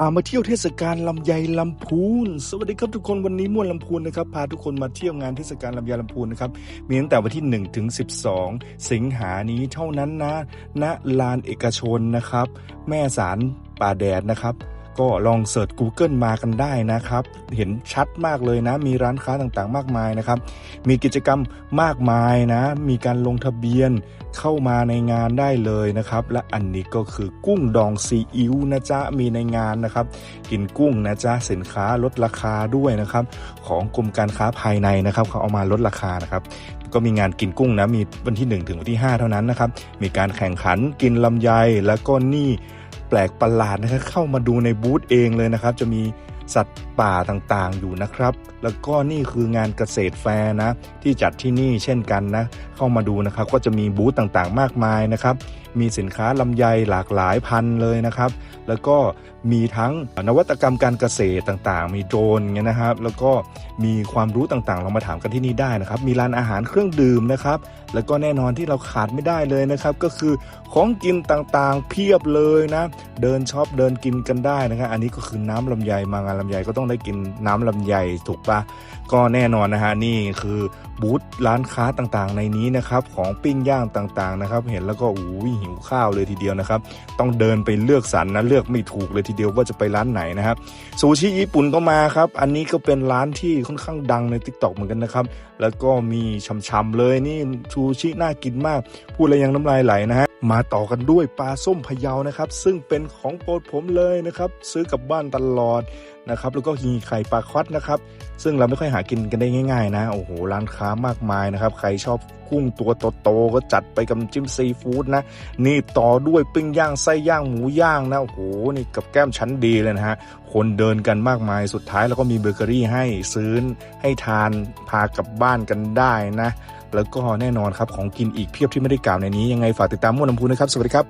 พามาเที่ยวเทศกาลลำไยลำพูน สวัสดีครับทุกคนวันนี้ม่วนลำพูนนะครับพาทุกคนมาเที่ยวงานเทศกาลลำไยลำพูนนะครับมีตั้งแต่วันที่1ถึง12 สิงหานี้เท่านั้นนะณลานเอกชนนะครับ แม่สารป่าแดดนะครับ ก็ลองเสิร์ช Google มากันได้นะครับ เห็นชัดมากเลยนะ มีร้านค้าต่างๆ มากมายนะครับ มีกิจกรรมมากมายนะ มีการลงทะเบียนเข้ามาในงานได้เลยนะครับ และอันนี้ก็คือกุ้งดองซีอิ๊วนะจ๊ะ มีในงานนะครับ กินกุ้งนะจ๊ะ สินค้าลดราคาด้วยนะครับ ของกรมการค้าภายในนะครับ เขาเอามาลดราคานะครับก็มีงานกินกุ้งนะ มีวันที่ 1 ถึงวันที่ 5 เท่านั้นนะครับ มีการแข่งขันกินลำไยแล้วก็นี่ แปลกประหลาดนะครับเข้ามาดูในบูธเองเลยนะครับ จะมี สัตว์ป่าต่างๆอยู่นะครับ แล้วก็นี่คืองานเกษตรแฟร์นะ ที่จัดที่นี่เช่นกันนะ เข้ามาดูนะครับ ก็จะมีบูธต่างๆ มากมายนะครับ มีสินค้าลำไยหลากหลายพันเลยนะครับ แล้วก็มีทั้งนวัตกรรมการเกษตรต่างๆ มีโดรนเงี้ยนะครับ แล้วก็มีความรู้ต่างๆ เรามาถามกันที่นี่ได้นะครับ มีร้านอาหารเครื่องดื่มนะครับ แล้วก็แน่นอนที่เราขาดไม่ได้เลยนะครับ ก็คือของกินต่างๆ เพียบเลยนะ เดินช็อปเดินกินกันได้นะครับ อันนี้ก็คือน้ำลำไยมางาลำไยก็ต้องได้กินน้ำลำไยถูกปะก็แน่นอนนะฮะนี่คือบูธร้านค้าต่างๆ ในนี้นะครับของปิ้งย่างต่างๆนะครับ เห็นแล้วก็อู้หิวข้าวเลยทีเดียวนะครับ ต้องเดินไปเลือกสรรนะเลือกไม่ถูกเลยทีเดียวว่าจะไปร้านไหนนะครับซูชิญี่ปุ่นก็มาครับ อันนี้ก็เป็นร้านที่ค่อนข้างดังใน t ิ k t o k เหมือนกันนะครับ แล้วก็มีชำๆเลยนี่ซูชิน่ากินมาก พูดแล้วยังน้ำลายไหลนะฮะ มาต่อกันด้วยปลาส้มพะเยานะครับ ซึ่งเป็นของโปรดผมเลยนะครับ ซื้อกลับบ้านตลอดนะครับ แล้วก็มีไข่ปลาควัดนะครับ ซึ่งเราไม่ค่อยหากินกันได้ง่าย ๆ นะโอ้โหร้านค้ามากมายนะครับ ใครชอบกุ้งตัวโตๆก็จัดไปกับจิ้มซีฟู้ดนะ นี่ต่อด้วยปิ้งย่างไส้ย่างหมูย่างนะโอ้โหนี่กับแก้มชั้นดีเลยนะฮะคนเดินกันมากมายสุดท้ายแล้วก็มีเบเกอรี่ให้ซื้อให้ทานพากลับบ้านกันได้นะ แล้วก็แน่นอนครับของกินอีกเพียบที่ไม่ได้กล่าวในนี้ยังไงฝากติดตามม่วนลำพูนะครับ สวัสดีครับ